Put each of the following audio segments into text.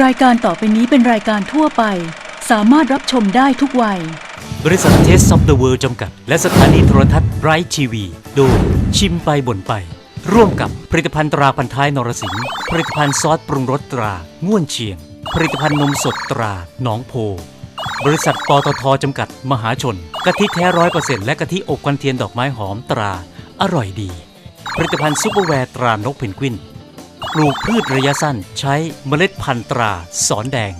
รายการต่อไปนี้เป็นรายการทั่วไป สามารถรับชมได้ทุกวัย บริษัทเทสซอฟต์เวิร์จำกัด และสถานีโทรทัศน์ไบรท์ทีวี โดยชิมไปบ่นไป ร่วมกับผลิตภัณฑ์ตราพันท้ายนรสิงห์ผลิตภัณฑ์ซอสปรุงรสตราง่วนเชียง ผลิตภัณฑ์นมสดตราหนองโพ บริษัทปตทจำกัด มหาชนกะทิแท้ร้อยเปอร์เซ็นต์และกะทิอบควันเทียนดอกไม้หอมตรา อร่อยดี ผลิตภัณฑ์ซุปเปอร์แวร์ตรานกเพนกวิน ปลูกพืชระยะสั้นใช้เมล็ดพันธุ์ตราสอนแดง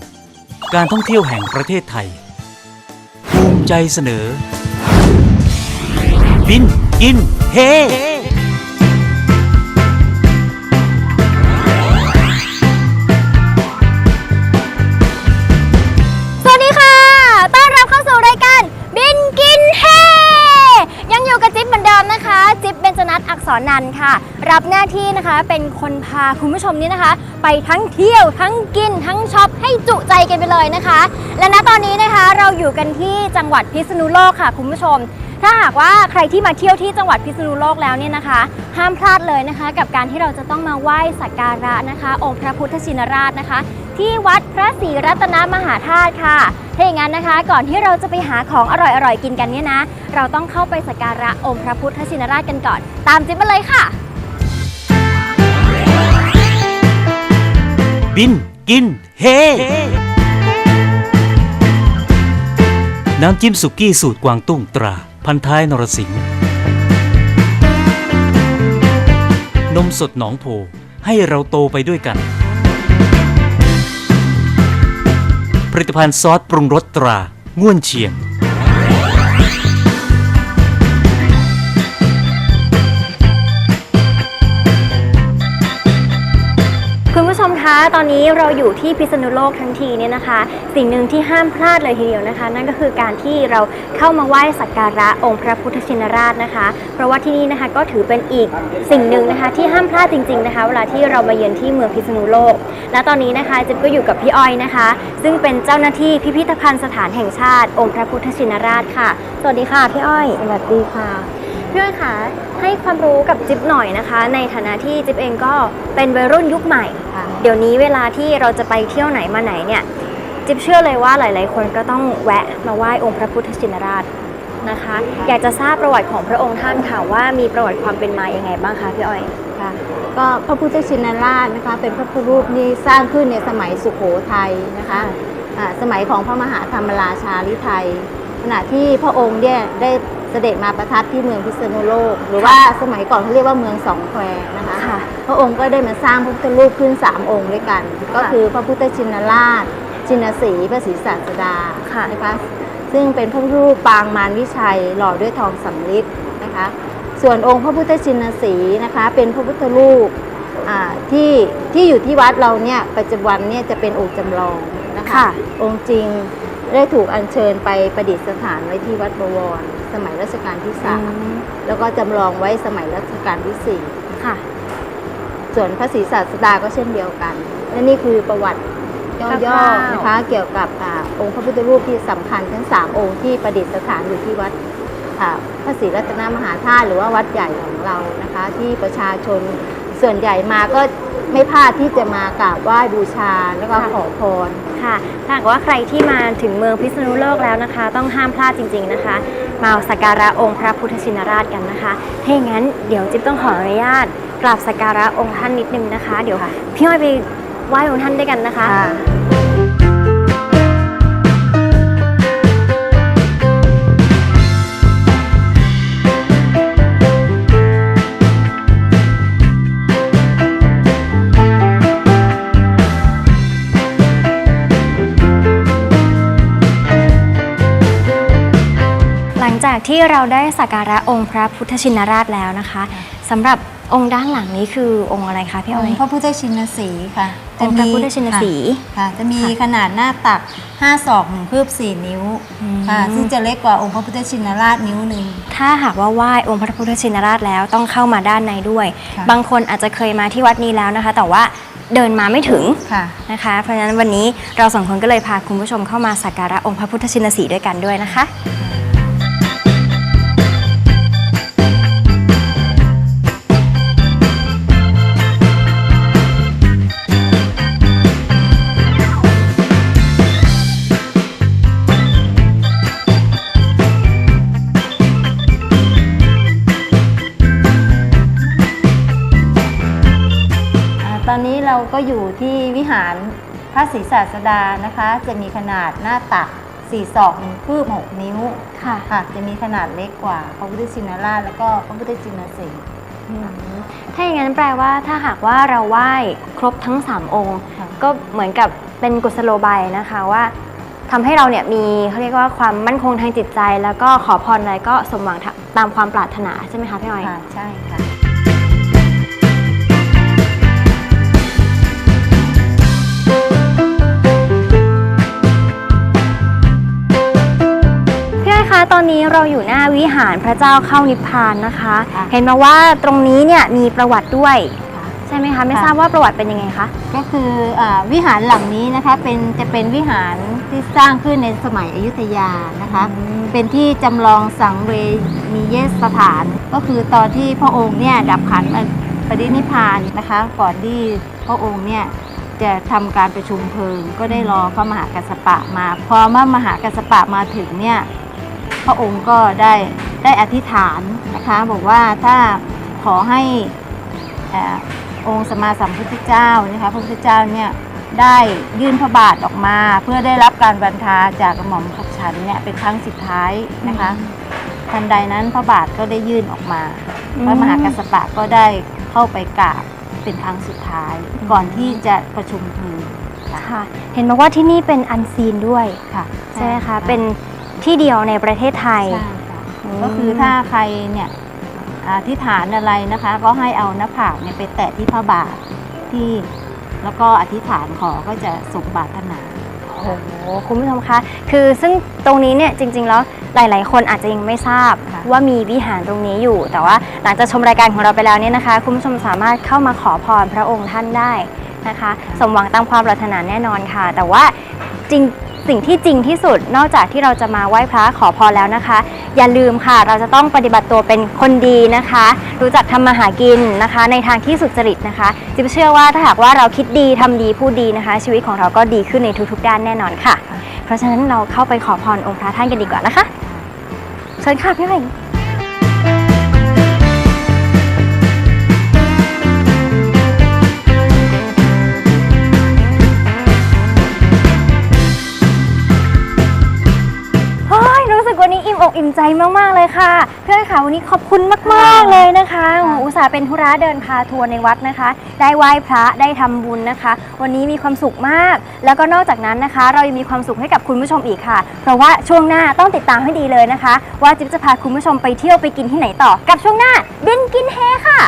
การท่องเที่ยวแห่งประเทศไทย ภูมิใจเสนอ บินกินเฮส อักษรนันค่ะ รับหน้าที่นะคะเป็นคนพาคุณผู้ชมนี่นะคะ ไปทั้งเที่ยวทั้งกินทั้งช็อปให้จุใจกันไปเลยนะคะ และณตอนนี้นะคะเราอยู่กันที่จังหวัดพิษณุโลกค่ะคุณผู้ชม ถ้าหากว่าใครที่มาเที่ยวที่จังหวัดพิษณุโลกแล้วเนี่ยนะคะ ห้ามพลาดเลยนะคะ กับการที่เราจะต้องมาไหว้สักการะนะคะ องค์พระพุทธชินราชนะคะ ที่วัดพระศรีรัตนมหาธาตุค่ะ ถ้าอย่างนั้นนะคะ ก่อนที่เราจะไปหาของอร่อยๆกินกันเนี่ยนะ เราต้องเข้าไปสักการะองค์พระพุทธชินราชกันก่อน ตามจิ๊บมาเลยค่ะ บินกินเฮ น้ำจิ้มสุกี้สูตรกวางตุ้งตรา พันท้ายนรสิงห์นมสดหนองโพให้เราโตไปด้วยกัน ผลิตภัณฑ์ซอสปรุงรสตราง่วนเชียง คะ ตอนนี้เราอยู่ที่พิษณุโลกทั้งทีเนี่ยนะคะ สิ่งหนึ่งที่ห้ามพลาดเลยทีเดียวนะคะ นั่นก็คือการที่เราเข้ามาไหว้สักการะองค์พระพุทธชินราชนะคะ เพราะว่าที่นี่นะคะก็ถือเป็นอีกสิ่งหนึ่งนะคะ ที่ห้ามพลาดจริง ๆนะคะ เวลาที่เรามาเยือนที่เมืองพิษณุโลก และตอนนี้นะคะจิ๊บก็อยู่กับพี่อ้อยนะคะ ซึ่งเป็นเจ้าหน้าที่พิพิธภัณฑ์สถานแห่งชาติ องค์พระพุทธชินราชค่ะ สวัสดีค่ะพี่อ้อย สวัสดีค่ะ พี่อ้อยคะให้ความรู้กับจิ๊บหน่อยนะคะ ในฐานะที่จิ๊บเองก็เป็นวัยรุ่นยุคใหม่ ค่ะ เดี๋ยวนี้เวลาที่เราจะไปเที่ยวไหนมาไหนเนี่ย จิ๊บเชื่อเลยว่าหลาย ๆ คนก็ต้องแวะมาไหว้องค์พระพุทธชินราชนะคะ อยากจะทราบประวัติของพระองค์ท่านค่ะว่ามีประวัติความเป็นมาอย่างไงบ้างคะพี่อ้อย ค่ะก็พระพุทธชินราชนะคะ เป็นพระพุทธรูปที่สร้างขึ้นในสมัยสุโขทัยนะคะอ่าสมัยของพระมหาธรรมราชาลิไทยขณะที่พระองค์เนี่ยได้ เสด็จมาประทับที่เมืองพิษณุโลก หรือว่าสมัยก่อนเขาเรียกว่าเมืองสองแควนะคะค่ะ พระองค์ก็ได้มาสร้างพระพุทธรูปขึ้น3องค์ด้วยกัน ก็คือพระพุทธชินราช ชินสีห์พระศรีศาสดาค่ะ นะคะซึ่งเป็นพระพุทธรูปปางมารวิชัยหล่อด้วยทองสำริดนะคะ ส่วนองค์พระพุทธชินสีห์นะคะ เป็นพระพุทธรูปอ่าที่ที่อยู่ที่วัดเราเนี่ยปัจจุบันเนี่ยจะเป็นองค์จำลองนะคะ ค่ะ องค์จริงได้ถูกอัญเชิญไปประดิษฐานไว้ที่วัดบวร สมัยรัชกาลที่สามแล้วก็จำลองไว้สมัยรัชกาลที่สี่ค่ะ ส่วนพระศรีศาสดาก็เช่นเดียวกันและนี่คือประวัติย่อคร่าวๆๆนะคะเกี่ยวกับอาองค์พระพุทธรูปที่สำคัญทั้งสามองค์ที่ประดิษฐานอยู่ที่วัดอ่าพระศรีรัตนมหาธาตุหรือว่าวัดใหญ่ของเรานะคะ ที่ประชาชนส่วนใหญ่มาก็ ไม่พลาดที่จะมากราบไหว้บูชาแล้วก็ขอพร ค่ะถ้าหากว่าใครที่มาถึงเมืองพิษณุโลกแล้วนะคะ ต้องห้ามพลาดจริง ๆนะคะ มาสักการะองค์พระพุทธชินราชกันนะคะถ้าอย่างนั้นเดี๋ยวจิ๊บต้องขออนุญาตกราบสักการะองค์ท่านนิดนึงนะคะ เดี๋ยวพี่อ้อยไปไหว้องค์ท่านด้วยกันนะคะ จากที่เราได้สักการะองค์พระพุทธชินราชแล้วนะคะสำหรับองค์ด้านหลังนี้คือองค์อะไรคะพี่ออ้อยงค์พระพุทธชินสีห์ค่ะองค์พระพุทธชินสีห์ค่ะ จะมีค่ะขนาดหน้าตัก5ศอกหนึ่งคืบ4 นิ้วอืม ค่ะซึ่งจะเล็กกว่าองค์พระพุทธชินราชนิ้วหนึ่ง ถ้าหากว่าไหว้องค์พระพุทธชินราชแล้วต้องเข้ามาด้านในด้วย ค่ะ บางคนอาจจะเคยมาที่วัดนี้แล้วนะคะ แต่ว่าเดินมาไม่ถึงค่ะ นะคะ เพราะฉะนั้นวันนี้เราสองคนก็เลยพาคุณผู้ชมเข้ามาสักการะองค์พระพุทธชินสีห์ด้วยกันด้วยนะคะ เราก็อยู่ที่วิหารพระศรีศาสดานะคะ จะมีขนาดหน้าตัก4ศอกหนึ่งคืบ6นิ้วค่ะ ค่ะ จะมีขนาดเล็กกว่าพระพุทธชินราชแล้วก็พระพุทธจินสีห์ ถ้าอย่างนั้นแปลว่าถ้าหากว่าเราไหว้ครบทั้ง 3 องค์ ค่ะ ก็เหมือนกับเป็นกุศโลบายนะคะว่าทำให้เราเนี่ยมีเขาเรียกว่าความมั่นคงทางจิตใจ แล้วก็ขอพรอะไรก็สมหวังตามความปรารถนาใช่ไหมคะพี่อ้อย ค่ะ ใช่ค่ะ ตอนนี้เราอยู่หน้าวิหารพระเจ้าเข้านิพพานนะคะ ค่ะ เห็นมาว่าตรงนี้เนี่ยมีประวัติด้วยค่ะใช่ไหมคะ ไม่ค่ะทราบว่าประวัติเป็นยังไงคะ ก็คืออาวิหารหลังนี้นะคะเป็นจะเป็นวิหารที่สร้างขึ้นในสมัยอยุธยานะคะ เป็นที่จำลองสังเวนียสถาน ก็คือตอนที่พระองค์เนี่ยดับขันปรินิพพานนะคะ ก่อนที่พระองค์เนี่ยจะทำการประชุมเพลิง ก็ได้รอพระมหากัสสปะมา พอพระมหากัสสปะมาถึงเนี่ย พระองค์ก็ได้ได้อธิษฐานนะคะบอกว่าถ้าขอให้เอ่อองค์สมมาสัมพุทธเจ้านะคะพระพุทธเจ้าเนี่ยได้ยื่นพระบาทออกมา เพื่อได้รับการบรรทาจากกระหม่อมขับฉันเนี่ยเป็นครั้งสุดท้ายนะคะทันใดนั้นพระบาทก็ได้ยื่นออกมาอืมพระมหากัสสปะก็ได้เข้าไปกราบเป็นครั้งสุดท้าย ก่อนที่จะประชุมเพลิงค่ะเห็นมาว่าที่นี่เป็นอันซีนด้วยค่ะใช่ไหมคะเป็น ที่เดียวในประเทศไทย ใช่ค่ะอืมก็คือถ้าใครเนี่ยอธิษฐานอะไรนะคะ ก็ให้เอาหน้าผากเนี่ยไปแตะที่พระบาทที่แล้วก็อธิษฐานขอก็จะสมปรารถนา โอ้โหคุณผู้ชมคะ คือซึ่งตรงนี้เนี่ยจริง ๆ แล้วหลาย ๆ คนอาจจะยังไม่ทราบค่ะ ว่ามีวิหารตรงนี้อยู่ แต่ว่าหลังจากชมรายการของเราไปแล้วเนี่ยนะคะ คุณผู้ชมสามารถเข้ามาขอพรพระองค์ท่านได้นะคะ สมหวังตามความปรารถนาแน่นอนค่ะ แต่ว่าจริง สิ่งที่จริงที่สุดนอกจากที่เราจะมาไหว้พระขอพรแล้วนะคะ อย่าลืมค่ะ เราจะต้องปฏิบัติตัวเป็นคนดีนะคะ รู้จักทำมาหากินนะคะ ในทางที่สุจริตนะคะจิ๊บเชื่อว่าถ้าหากว่าเราคิดดีทำดีพูดดีนะคะ ชีวิตของเราก็ดีขึ้นในทุกๆด้านแน่นอนค่ะ เพราะฉะนั้นเราเข้าไปขอพรองค์พระท่านกันดีกว่านะคะเชิญค่ะพี่ไผ่ อิ่มอกอิ่มใจมาก ๆ เลยค่ะ เพื่อนค่ะวันนี้ขอบคุณมาก ๆ เลยนะคะโอ้โหอุตส่าห์เป็นธุระเดินพาทัวร์ในวัดนะคะ ได้ไหว้พระได้ทำบุญนะคะ วันนี้มีความสุขมาก แล้วก็นอกจากนั้นนะคะ เรายังมีความสุขให้กับคุณผู้ชมอีกค่ะ เพราะว่าช่วงหน้าต้องติดตามให้ดีเลยนะคะ ว่าจิ๊บจะพาคุณผู้ชมไปเที่ยวไปกินที่ไหนต่อกับช่วงหน้าบินกินเฮค่ะ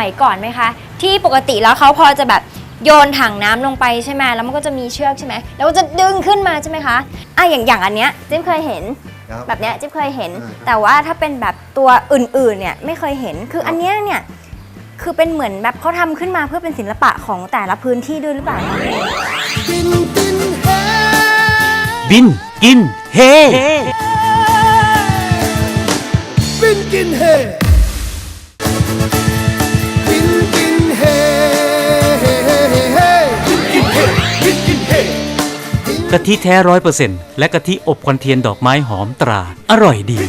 มัยก่อนไหมคะ ที่ปกติแล้วเขาพอจะแบบโยนถังน้ำลงไปใช่ไหมแล้วมันก็จะมีเชือกใช่ไหมแล้วก็จะดึงขึ้นมาใช่ไหมคะอะอย่างอย่างอันเนี้ยจิ๊บเคยเห็น ครับ แบบเนี้ยจิ๊บเคยเห็น อ่าครับแต่ว่าถ้าเป็นแบบตัวอื่นๆเนี่ยไม่เคยเห็นคืออันเนี้ยเนี่ยคือเป็นเหมือนแบบเขาทำขึ้นมาเพื่อเป็นศิลปะของแต่ละพื้นที่ด้วยหรือเปล่าคะ บินกินเฮ บินกินเฮ กะทิแท้ร้อยเปอร์เซ็นต์และกะทิอบควันเทียนดอกไม้หอมตรา อร่อยดี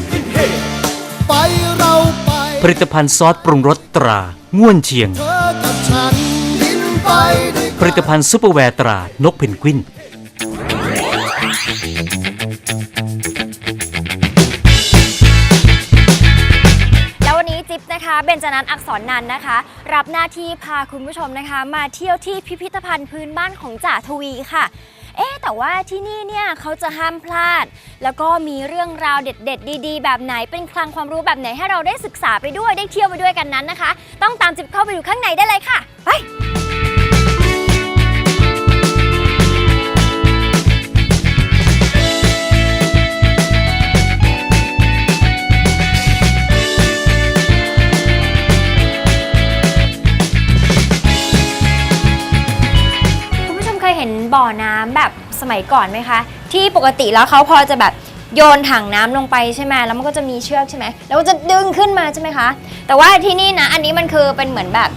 ไปเราไปผลิตภัณฑ์ซอสปรุงรสตราง่วนเชียง เธอกับฉันบินไปด้วยผลิตภัณฑ์ซุปเปอร์แวร์ตรานกเพนกวิน แล้ววันนี้จิ๊บนะคะ เบญจนันท์อักษรนันท์นะคะ รับหน้าที่พาคุณผู้ชมนะคะ มาเที่ยวที่พิพิธภัณฑ์พื้นบ้านของจ่าทวีค่ะ เอ๊แต่ว่าที่นี่เนี่ยเขาจะห้ามพลาด แล้วก็มีเรื่องราวเด็ด ๆ ดีๆ แบบไหนเป็นคลังความรู้แบบไหนให้เราได้ศึกษาไปด้วยได้เที่ยวไปด้วยกันนั้นนะคะ ต้องตามจิบเข้าไปดูข้างในได้เลยค่ะ ไป ห็นบ่อน้ำแบบสมัยก่อนไหมคะ ที่ปกติแล้วเขาพอจะแบบโยนถังน้ำลงไปใช่ไหมแล้วมันก็จะมีเชือกใช่ไหมแล้วก็จะดึงขึ้นมาใช่ไหมคะ แต่ว่าที่นี่นะอันนี้มันคือเป็นเหมือนแบบ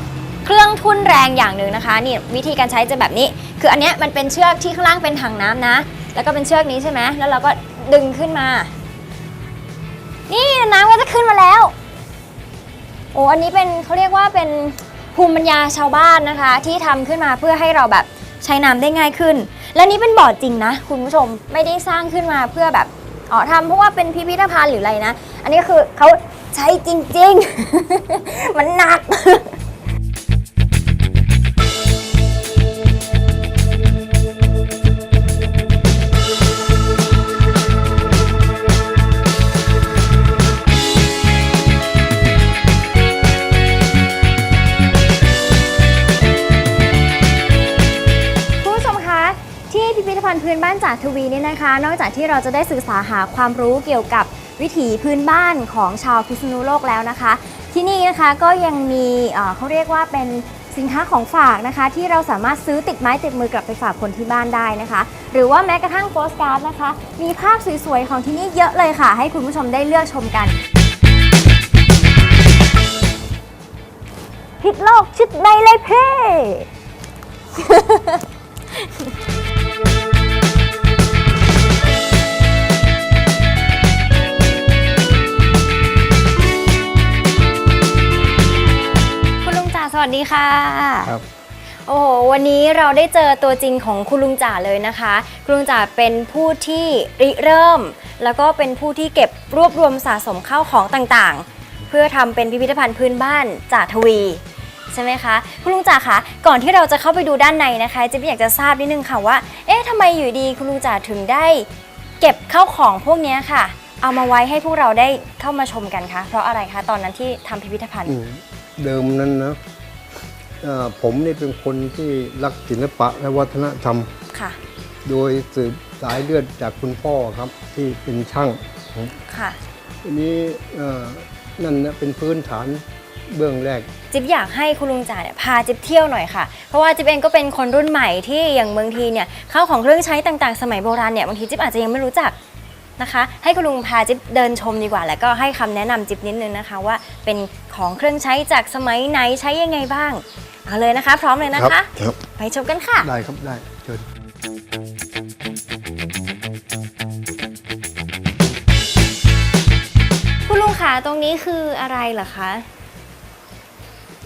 เครื่องทุ่นแรงอย่างหนึ่งนะคะนี่วิธีการใช้จะแบบนี้ คืออันเนี้ยมันเป็นเชือกที่ข้างล่างเป็นถังน้ำนะ แล้วก็เป็นเชือกนี้ใช่ไหมแล้วเราก็ดึงขึ้นมา นี่น้ำก็จะขึ้นมาแล้ว โอ้ อันนี้เป็นเขาเรียกว่าเป็นภูมิปัญญาชาวบ้านนะคะ ที่ทำขึ้นมาเพื่อให้เราแบบ ใช้น้ำได้ง่ายขึ้น และนี่เป็นบ่อจริงนะ คุณผู้ชมไม่ได้สร้างขึ้นมาเพื่อแบบอ๋อทำเพราะว่าเป็นพิพิธภัณฑ์หรืออะไรนะ อันนี้คือเขาใช้จริง ๆ มันหนักานจากทวีเนี่ยนะคะ นอกจากที่เราจะได้ศึกษาหาความรู้เกี่ยวกับวิถีพื้นบ้านของชาวพิษณุโลกแล้วนะคะ ที่นี่นะคะก็ยังมีเขาเรียกว่าเป็นสินค้าของฝากนะคะ ที่เราสามารถซื้อติดไม้ติดมือกลับไปฝากคนที่บ้านได้นะคะ หรือว่าแม้กระทั่งโปสการ์ดนะคะ มีภาพสวยๆของที่นี่เยอะเลยค่ะ ให้คุณผู้ชมได้เลือกชมกันพิดโลกชุดในเลยเพ่ สวัสดีค่ะครับโอ้โหวันนี้เราได้เจอตัวจริงของคุณลุงจ่าเลยนะคะ คุณลุงจ่าเป็นผู้ที่ริเริ่ม แล้วก็เป็นผู้ที่เก็บรวบรวมสะสมข้าวของต่างๆ เพื่อทำเป็นพิพิธภัณฑ์พื้นบ้านจ่าทวี ใช่ไหมคะ คุณลุงจ่าคะก่อนที่เราจะเข้าไปดูด้านในนะคะเจะอยากจะทราบนิดนึงค่ะว่า เอ๊ะทำไมอยู่ดีคุณลุงจ่าถึงได้ เก็บข้าวของพวกเนี้ยค่ะ เอามาไว้ให้พวกเราได้เข้ามาชมกันคะเพราะอะไรคะตอนนั้นที่ทำพิพิธภัณฑ์อืมเดิมนั้นนะเอ่อ ผมนี่เป็นคนที่รักศิลปะและวัฒนธรรม ค่ะ โดยสืบสายเลือดจากคุณพ่อครับที่เป็นช่าง ค่ะทีนี้เอ่อนั่นนะเป็นพื้นฐานเบื้องแรก จิ๊บอยากให้คุณลุงจ่าเนี่ยพาจิ๊บเที่ยวหน่อยค่ะ เพราะว่าจิ๊บเองก็เป็นคนรุ่นใหม่ที่อย่างบางทีเนี่ยข้าวของเครื่องใช้ต่างๆ สมัยโบราณเนี่ยบางทีจิ๊บอาจจะยังไม่รู้จักนะคะ ให้คุณลุงพาจิ๊บเดินชมดีกว่า แล้วก็ให้คำแนะนำจิ๊บนิดนึงนะคะว่าเป็นของเครื่องใช้จากสมัยไหนใช้ยังไงบ้าง เอาเลยนะคะ พร้อมเลยนะคะ ครับ ไปชมกันค่ะ ได้ครับได้เชิญคุณลุงขาตรงนี้คืออะไรเหรอคะ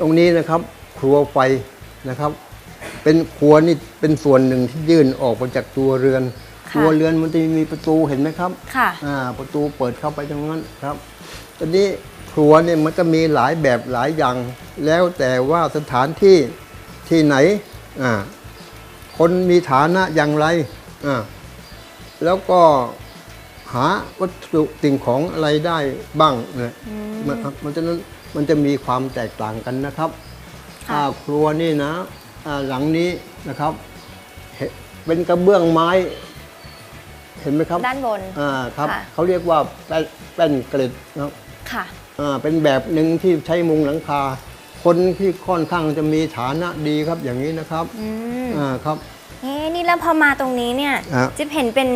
ตรงนี้นะครับ ครัวไฟนะครับ เป็นครัวนี่เป็นส่วนหนึ่งที่ยื่นออกมาจากตัวเรือนค่ะครัวเรือนมันจะมีประตูเห็นไหมครับ ค่ะ อ่าประตูเปิดเข้าไปตรงนั้นครับตอนนี้ค รัวเนี่ยมันก็มีหลายแบบหลายอย่าง แล้วแต่ว่าสถานที่ที่ไหนอ่าคนมีฐานะอย่างไรอ่าแล้วก็หาวัตถุสิ่งของอะไรได้บ้างเนี่ยมันมันจะนั้นมันจะมีความแตกต่างกันนะครับค่ะอ่าครัวนี่นะอ่าหลังนี้นะครับเห็นเป็นกระเบื้องไม้ เห็นไหมครับ ด้านบนอ่าครับค่ะเขาเรียกว่าแป้นแป้นเกล็ดนะครับค่ะอ่า เป็นแบบหนึ่งที่ใช้มุงหลังคา คนที่ค่อนข้างจะมีฐานะดีครับอย่างนี้นะครับอืมอ่าครับเอ๊ะนี่แล้วพอมาตรงนี้เนี่ยครับจิ๊บเห็นเป็น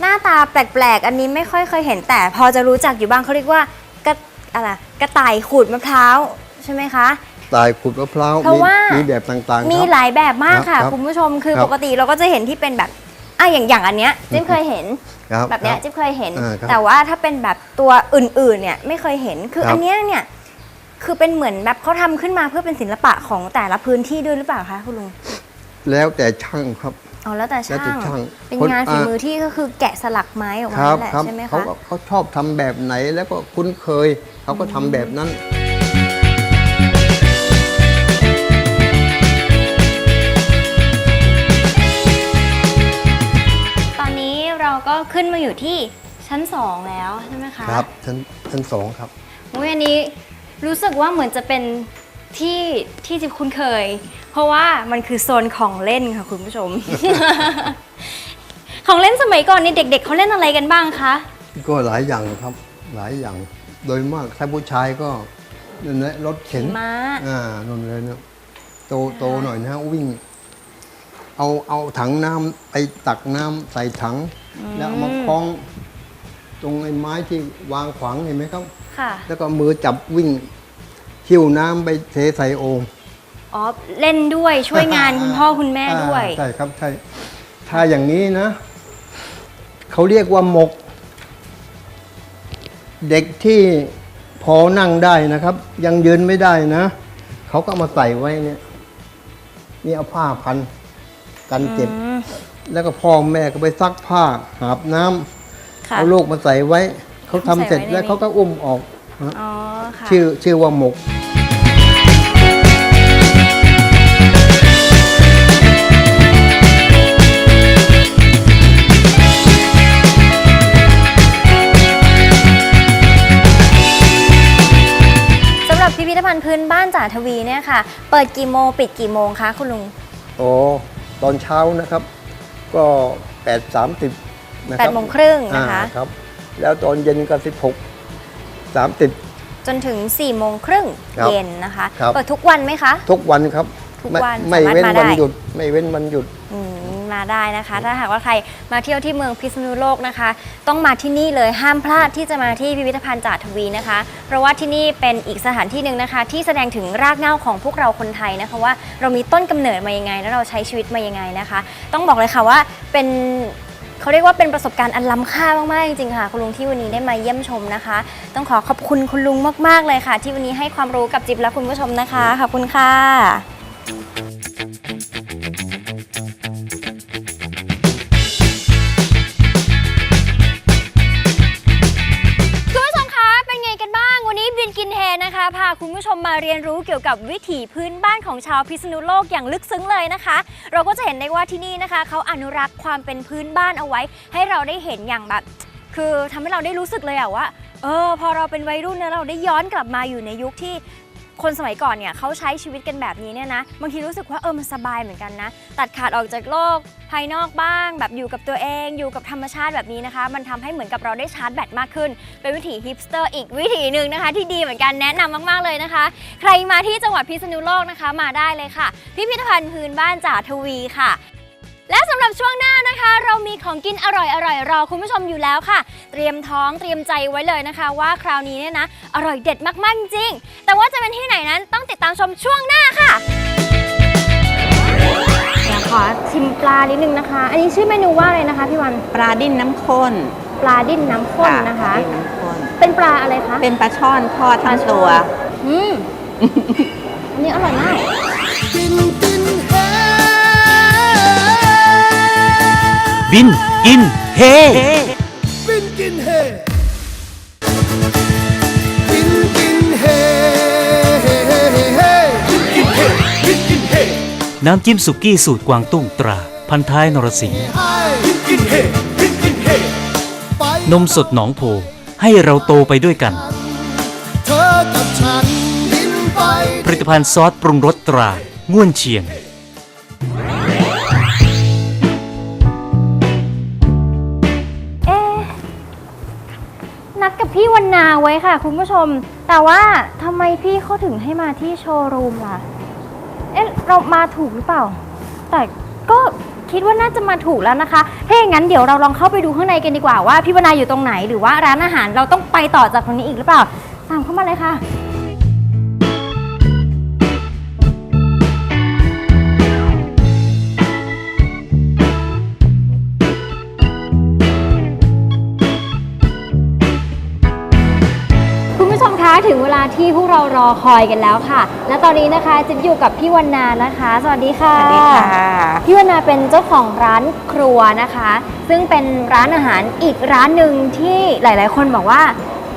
หน้าตาแปลกๆ อันนี้ไม่ค่อยเคยเห็นแต่ พอจะรู้จักอยู่บ้างเขาเรียกว่ากระอะไรกระต่ายขูดมะพร้าวใช่ไหมคะตายขุดมะพร้าวเพราะว่ามีแบบต่างๆ มีครับหลายแบบมากค่ะครับคุณผู้ชมคือครับปกติเราก็จะเห็นที่เป็นแบบ อะอย่างอย่างอันเนี้ยจิ๊บเคยเห็นครับแบบเนี้ยครับ จิ๊บเคยเห็น อ่าครับแต่ว่าถ้าเป็นแบบตัวอื่นๆเนี่ยไม่เคยเห็นคือครับ อันเนี้ยเนี่ยคือเป็นเหมือนแบบเขาทำขึ้นมาเพื่อเป็นศิลปะของแต่ละพื้นที่ด้วยหรือเปล่าคะคุณลุงแล้วแต่ช่างครับ อ๋อแล้วแต่แล้วแต่ช่างช่างเป็นคนงานฝีอ่ามือที่ก็คือแกะสลักไม้ออกคมารับแหละครับใช่ไหมเขาคะ ก็เขาชอบทำแบบไหนแล้วก็คุ้นเคย เขาก็ทำแบบนั้น ขึ้นมาอยู่ที่ชั้น 2 แล้วใช่ไหมคะครับชั้นชั้นสองครับอุ๊ยอันนี้รู้สึกว่าเหมือนจะเป็นที่ที่จิ๊บคุ้นเคย เพราะว่ามันคือโซนของเล่นค่ะคุณผู้ชม ของเล่นสมัยก่อนนี่เด็ก ๆเขาเล่นอะไรกันบ้างคะก็หลายอย่างครับหลายอย่าง โดยมากถ้าผู้ชายก็นั่นแหละรถเข็นม้าอ่านั่นเลยนะโตโตหน่อยนะฮะวิ่ง เอาเอาถังน้ำไปตักน้ำใส่ถัง แล้วเอามาคล้อง ตรงไอ้ไม้ที่วางขวางเห็นไหมครับ ค่ะ แล้วก็มือจับวิ่งหิ้วน้ำไปเทใส่โอ่ง อ๋อ เล่นด้วยช่วยงานคุณพ่อคุณแม่ด้วย อ่าใช่ครับใช่ถ้าอย่างนี้นะ เขาเรียกว่าหมก เด็กที่พอนั่งได้นะครับ ยังยืนไม่ได้นะ เขาก็เอามาใส่ไว้เนี่ย นี่เอาผ้าพัน กันเจ็บ อืม แล้วก็พ่อแม่ก็ไปซักผ้าหาบน้ำค่ะ เอาลูกมาใส่ไว้ เขาทำเสร็จใส่ไว้ในแล้วนี้เขาก็อุ้มออกฮะอ๋อค่ะชื่อชื่อว่าหมก สำหรับพิพิธภัณฑ์พื้นบ้านจ่าทวีเนี่ยค่ะ เปิดกี่โมงปิดกี่โมงคะคุณลุงโอ้ตอนเช้านะครับ ก็แปดสามสิบนะคแปรัดโมงครึ่งนะคะอ่าครับ แล้วตอนเย็นก็สิบหกสามสิบจนถึง4ี่โมงครึ่งครับเย็นนะคะ ครับ เปิดทุกวันไหมคะ ทุกวันครับทุกไม่วันไม่สามารถเว้นมาได้ วันหยุด ไม่เว้นวันหยุด อื มมาได้นะคะ ถ้าหากว่าใครมาเที่ยวที่เมืองพิษณุโลกนะคะ ต้องมาที่นี่เลยห้ามพลาดที่จะมาที่พิพิธภัณฑ์จ่าทวีนะคะ เพราะว่าที่นี่เป็นอีกสถานที่หนึ่งนะคะ ที่แสดงถึงรากเหง้าของพวกเราคนไทยนะคะว่าเรามีต้นกำเนิดมายังไง แล้วเราใช้ชีวิตมายังไงนะคะ ต้องบอกเลยค่ะว่าเป็นเขาเรียกว่าเป็นประสบการณ์อันล้ำค่ามากๆจริงๆค่ะคุณลุงที่วันนี้ได้มาเยี่ยมชมนะคะ ต้องขอขอบคุณคุณลุงมากๆเลยค่ะ ที่วันนี้ให้ความรู้กับจิ๊บและคุณผู้ชมนะคะขอบคุณค่ะ ผู้ชมมาเรียนรู้เกี่ยวกับวิถีพื้นบ้านของชาวพิษณุโลกอย่างลึกซึ้งเลยนะคะ เราก็จะเห็นได้ว่าที่นี่นะคะเขาอนุรักษ์ความเป็นพื้นบ้านเอาไว้ ให้เราได้เห็นอย่างแบบ คือทำให้เราได้รู้สึกเลยอะว่าเออพอเราเป็นวัยรุ่นเนี่ยเราได้ย้อนกลับมาอยู่ในยุคที่ คนสมัยก่อนเนี่ยเขาใช้ชีวิตกันแบบนี้เนี่ยนะบางทีรู้สึกว่าเออมันสบายเหมือนกันนะ ตัดขาดออกจากโลกภายนอกบ้าง แบบอยู่กับตัวเอง อยู่กับธรรมชาติแบบนี้นะคะ มันทำให้เหมือนกับเราได้ชาร์จแบตมากขึ้น เป็นวิถีฮิปสเตอร์อีกวิถีหนึ่งนะคะ ที่ดีเหมือนกันแนะนำมาก ๆ เลยนะคะ ใครมาที่จังหวัดพิษณุโลกนะคะมาได้เลยค่ะ พิพิธภัณฑ์พื้นบ้านจ่าทวีค่ะ และสำหรับช่วงหน้านะคะ เรามีของกินอร่อยๆรรอคุณผู้ชมอยู่แล้วค่ะ เตรียมท้องเตรียมใจไว้เลยนะคะ ว่าคราวนี้เนี่ยนะอร่อยเด็ดมากๆจริงๆแต่ว่าจะเป็นที่ไหนนั้นต้องติดตามชมช่วงหน้าค่ะเดี๋ยวขอชิมปลานิดนึงนะคะ อันนี้ชื่อเมนูว่าอะไรนะคะพี่วันปลาดิ้นน้ำข้นปลาดิ้นน้ำข้นนะคะ ปลาดิ้นน้ำข้นเป็นปลาอะไรคะเป็นปลาช่อนทอดทั้งตัว อืมอันนี้อร่อยมาก บินกินเฮบินกินเฮบินกินเฮเฮเฮเฮเฮบินกินเฮบินกินเฮน้ำจิ้มสุกี้สูตรกวางตุ้งตรา พันท้ายนรสิงห์ไอบินกินเฮบินกินเฮไปนมสดหนองโพให้เราโตไปด้วยกัน เธอกับฉันบินไปผลิตภัณฑ์ซอสปรุงรสตราง่วนเชียง พี่วันนาไว้ค่ะ คุณผู้ชม แต่ว่าทำไมพี่เขาถึงให้มาที่โชว์รูมล่ะ เอ๊ะเรามาถูกหรือเปล่า แต่ก็คิดว่าน่าจะมาถูกแล้วนะคะ ถ้าอย่างนั้นเดี๋ยวเราลองเข้าไปดูข้างในกันดีกว่าว่าพี่วนาอยู่ตรงไหนหรือว่าร้านอาหารเราต้องไปต่อจากตรงนี้อีกหรือเปล่า ตามเข้ามาเลยค่ะ ที่พวกเรารอคอยกันแล้วค่ะ และตอนนี้นะคะจิ๊บอยู่กับพี่วันนานะคะ สวัสดีค่ะ สวัสดีค่ะ พี่วันนาเป็นเจ้าของร้านครัวนะคะ ซึ่งเป็นร้านอาหารอีกร้านหนึ่งที่หลาย ๆ คนบอกว่า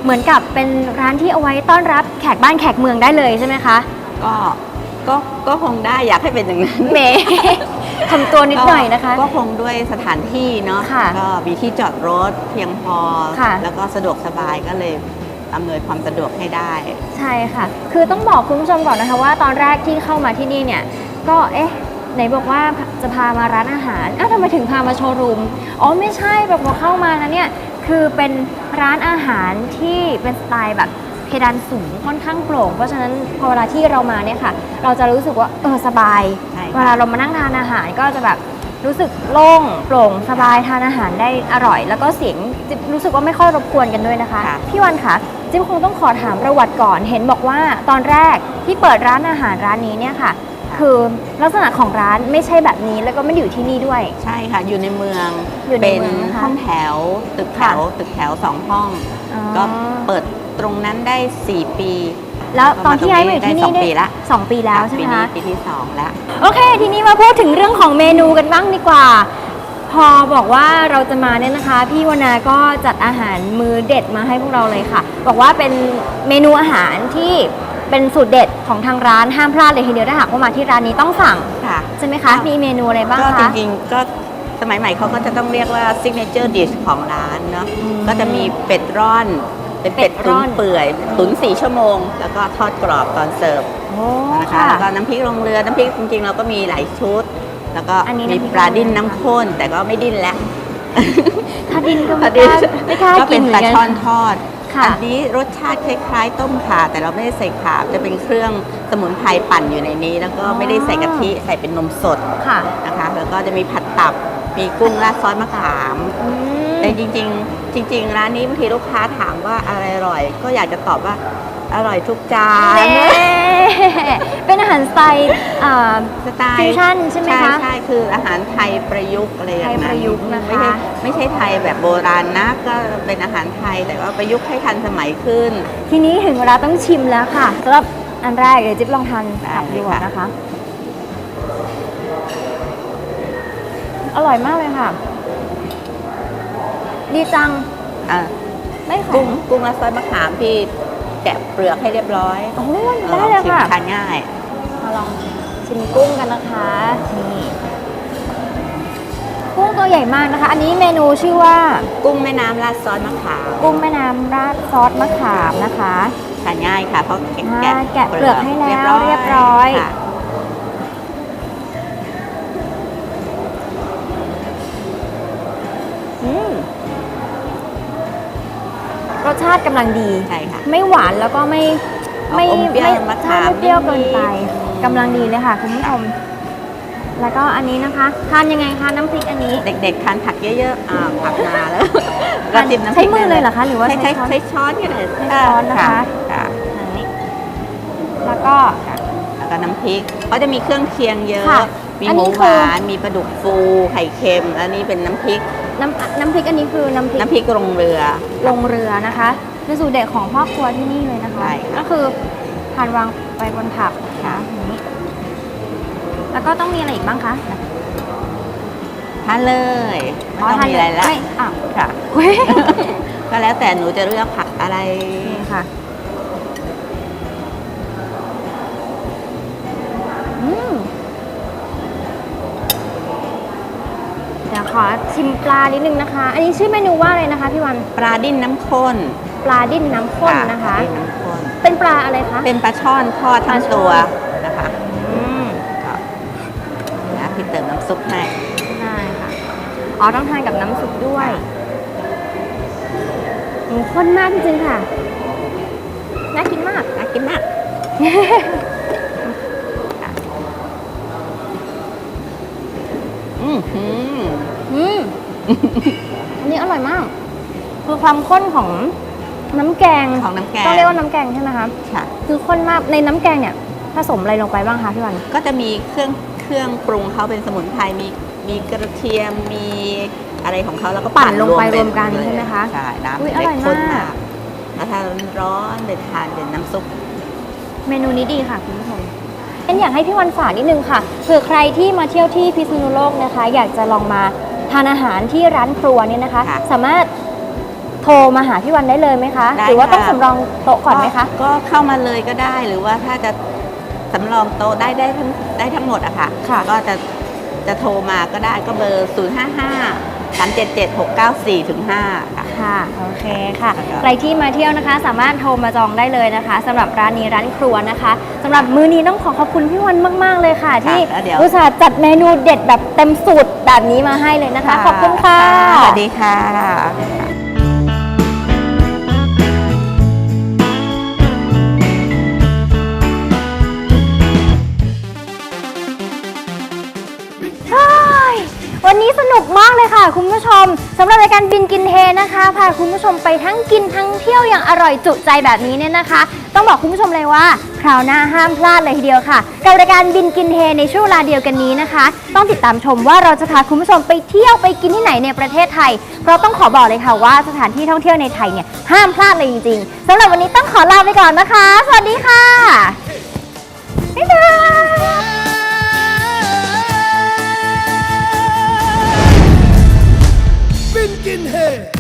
เหมือนกับเป็นร้านที่เอาไว้ต้อนรับแขกบ้านแขกเมืองได้เลยใช่ไหมคะ ก็ก็ก็คงได้อยากให้เป็นอย่างนั้นเมทำตัวนิดหน่อยนะคะ ก็คงด้วยสถานที่เนาะค่ะก็มีที่จอดรถเพียงพอค่ะแล้วก็สะดวกสบายก็เลย อำนวยความสะดวกให้ได้ ใช่ค่ะ คือต้องบอกคุณผู้ชมก่อนนะคะว่าตอนแรกที่เข้ามาที่นี่เนี่ย ก็เอ๊ะไหนบอกว่าจะพามาร้านอาหาร อ้าวทำไมถึงพามาโชว์รูม อ๋อไม่ใช่แบบพอเข้ามานะเนี่ย คือเป็นร้านอาหารที่เป็นสไตล์แบบเพดานสูงค่อนข้างโปร่ง เพราะฉะนั้นพอเวลาที่เรามาเนี่ยค่ะ เราจะรู้สึกว่าเออสบายใช่ค่ะเวลาเรามานั่งทานอาหารก็จะแบบรู้สึกโล่งโปร่งสบายทานอาหารได้อร่อย แล้วก็เสียงจิ๊บรู้สึกว่าไม่ค่อยรบกวนกันด้วยนะคะค่ะพี่วันคะ จิ๊บคงต้องขอถามประวัติก่อน เห็นบอกว่าตอนแรกที่เปิดร้านอาหารร้านนี้เนี่ยค่ะ คือลักษณะของร้านไม่ใช่แบบนี้แล้วก็ไม่ได้อยู่ที่นี่ด้วย ใช่ค่ะ อยู่ในเมืองอยู่ในเป็นเมืองนะคะห้องแถว ตึกแถว ตึกแถวสองห้อง อ๋อ ก็เปิดตรงนั้นได้ 4 ปีแล้วตอนที่ย้ายมาอยู่ที่นี่ได้สองปีละสองปีแล้วใช่ไหมปีนี้คะ ปีที่สองแล้ว โอเค ทีนี้มาพูดถึงเรื่องของเมนูกันบ้างดีกว่า พอบอกว่าเราจะมาเนี่ยนะคะ พี่วนาก็จัดอาหารมือเด็ดมาให้พวกเราเลยค่ะ บอกว่าเป็นเมนูอาหารที่เป็นสูตรเด็ดของทางร้านห้ามพลาดเลยทีเดียวถ้าหากว่ามาที่ร้านนี้ต้องสั่งค่ะใช่ไหมคะมีเมนูอะไรบ้างก็จคะริงๆก็สมัยใหม่เขาก็จะต้องเรียกว่า signature dish ของร้านเนาะก็จะมีเป็ดร่อน เป็นเป็ดเป็ดร่ตุ๋อนนเปื่อย ตุ๋นสี่ชั่วโมง แล้วก็ทอดกรอบตอนเสิร์ฟโอ้นะคะค่ะ แล้วก็น้ำพริกลงเรือน้ำพริกจริงๆ เราก็มีหลายชุด แล้วก็อันนี้มีน้ำพริกปลาดิ้นลงเรือน้ำข้นแต่ก็ไม่ดิ้นแล้ว ถ้าดินก็ปไม่ลากดิ้นล้าไม่กล้าก็กิเป็นนเหมืปอลานกันช่อนทอด ค่ะอันี้รสชาติคล้าย ๆ ต้มข่าแต่เราไม่ได้ใส่ข่าจะเป็นเครื่องสมุนไพรปั่นอยู่ในนี้ แล้วก็ไม่ได้ใส่กะทิใส่เป็นนมสดค่ะนะคะ แล้วก็จะมีผัดตับ มีกุ้งราดซอสมะขาม อืม แต่จริงๆ จริง ๆ ร้านนี้บางทีลูกค้าถามว่าอะไรอร่อย ก็อยากจะตอบว่า อร่อยทุกจาน เน่เป็นอาหารสไตล์อ่าสไตล์ฟิวชั่นใช่ไหมคะ ใช่คืออาหารไทยประยุกต์อะไรอย่างนั้นไทยประยุกต์นะคะไม่ใช่ไม่ใช่ไทยแบบโบราณนะก็เป็นอาหารไทยแต่ว่าประยุกต์ให้ทันสมัยขึ้น ทีนี้ถึงเวลาต้องชิมแล้วค่ะสำหรับอันแรกเดี๋ยวจิ๊บลองทานได้กับเลยดีกว่าค่ะนะคะ อร่อยมากเลยค่ะ ดีจัง อะไม่แข็กุ้งงกุ้งราดซอสมะขามที่ แกะเปลือกให้เรียบร้อยโอ้ยได้เลยชิมค่ะ ทานง่าย มาลองชิมกุ้งกันนะคะนี่กุ้งตัวใหญ่มากนะคะ อันนี้เมนูชื่อว่า กุ้งแม่น้ำราดซอสมะขาม กุ้งแม่น้ำราดซอสมะขามนะคะ ทานง่ายค่ะเพราะแกะอ่าแกะเปลือกให้แล้วเรียบร้อยค่ะาติกำลังดี ใช่ค่ะ ไม่หวานแล้วก็ไม่ไม่อมเปรี้ยวไม่มะใช่ขามไม่เปรี้ยวเกินไปนิดๆกำลังดีเลยค่ะคุณผู้ชมแล้วก็อันนี้นะคะทานยังไงคะน้ำพริกอันนี้ เด็กๆทานผักเยอะๆอ่าผักมาแล้วทานจิ้มน้ำพใช้ริกมือได้เลยเหรอคะหรือว่าใช้ใช้ใช้ช้อนใช้ช้อนก็ได้ใช้ช้อนนะคะค่ะอันนี้แล้วก็ค่ะแล้วก็น้ำพริกก็จะมีเครื่องเคียงเยอะค่ะมีอันหนี้มูคือหวานมีปลาดุกฟูไข่เค็ม อันนี้เป็นน้ำพริก น้ำน้ำพริกอันนี้คือน้ำพริกน้ำพริกลงเรือลงเรือนะคะเป็นสูตรเด็ดของพ่อครัวที่นี่เลยนะคะใช่ค่ะก็คือทานวางไปบนผักค่ะอย่างนี้แล้วก็ต้องมีอะไรอีกบ้างคะทานเลยไม่ต้องมีอะไรละไม่อะค่ะเว้ยก็แล้วแต่หนูจะเลือกผักอะไรนี่ค่ะ ชิมปลานิดนึงนะคะ อันนี้ชื่อเมนูว่าอะไรนะคะพี่วันปลาดิ้นน้ำข้นปลาดิ้นน้ำข้นนะคะ ปลาดิ้นน้ำข้นเป็นปลาอะไรคะ เป็นปลาช่อนทอดทั้งตัวนะคะอืมก็นะพี่เติมน้ำซุปให้ได้ค่ะอ๋อต้องทานกับน้ำซุปด้วยหมูข้นมากจริงๆค่ะน่ากินมากน่ากินมากค่ะอืมหืมอืม อันนี้อร่อยมาก คือความข้นของน้ำแกงของน้ำแกงต้องเรียกว่าน้ำแกงใช่ไหมคะค่ะ คือข้นมากในน้ำแกงเนี่ยผสมอะไรลงไปบ้างคะพี่วัน ก็จะมีเครื่องเครื่องปรุงเขาเป็นสมุนไพรมีมีกระเทียมมีอะไรของเขาแล้วก็ปั่นลงไปเป็รวมกันใช่ไหมคะใช่น้ำอุ๊ยเล็อร่อยกข้นมากมากแล้วถ้าร้อนๆไปทานเป็นน้ำซุปเมนูนี้ดีค่ะคุณผู้ชมเอ็นอยากให้พี่วันฝากนิดนึงค่ะเผื่อใครที่มาเที่ยวที่พิษณุโลกนะคะ อยากจะลองมา ทานอาหารที่ร้านครัวเนี่ยนะคะ ค่ะสามารถโทรมาหาพี่วันได้เลยไหมคะ ได้หรือว่าค่ะ ต้องสำรองโต๊ะก่อนไหมคะ ก็เข้ามาเลยก็ได้หรือว่าถ้าจะสำรองโต๊ะได้ได้ทั้งได้ทั้งหมดอะค่ะ ค่ะ ก็จะจะโทรมาก็ได้ก็เบอร์ 0 5 5 3 7 7 6 9 4ถึง5ค่ะ ค่ะ โอเคค่ะครับใครที่มาเที่ยวนะคะ สามารถโทรมาจองได้เลยนะคะสำหรับร้านนี้ร้านครัวนะคะสำหรับมื้อนี้ต้องขอขอบคุณพี่วันมาก ๆ เลยค่ะ ที่แล้วเดี๋ยว อุตส่าห์จัดเมนูเด็ดแบบเต็มสูตรแบบนี้มาให้เลยนะคะ ขอบคุณค่ะ สวัสดีค่ะ วันนี้สนุกมากเลยค่ะ คุณผู้ชมสำหรับรายการบินกินเฮนะคะพาคุณผู้ชมไปทั้งกินทั้งเที่ยวอย่างอร่อยจุใจแบบนี้เนี่ยนะคะ ต้องบอกคุณผู้ชมเลยว่า คราวหน้าห้ามพลาดเลยทีเดียวค่ะ กับรายการบินกินเฮในช่วงเวลาเดียวกันนี้นะคะ ต้องติดตามชมว่าเราจะพาคุณผู้ชมไปเที่ยวไปกินที่ไหนในประเทศไทย เพราะต้องขอบอกเลยค่ะว่าสถานที่ท่องเที่ยวในไทยเนี่ยห้ามพลาดเลยจริงๆสำหรับวันนี้ต้องขอลาไปก่อนนะคะ สวัสดีค่ะบ๊ายบาย लेकिन है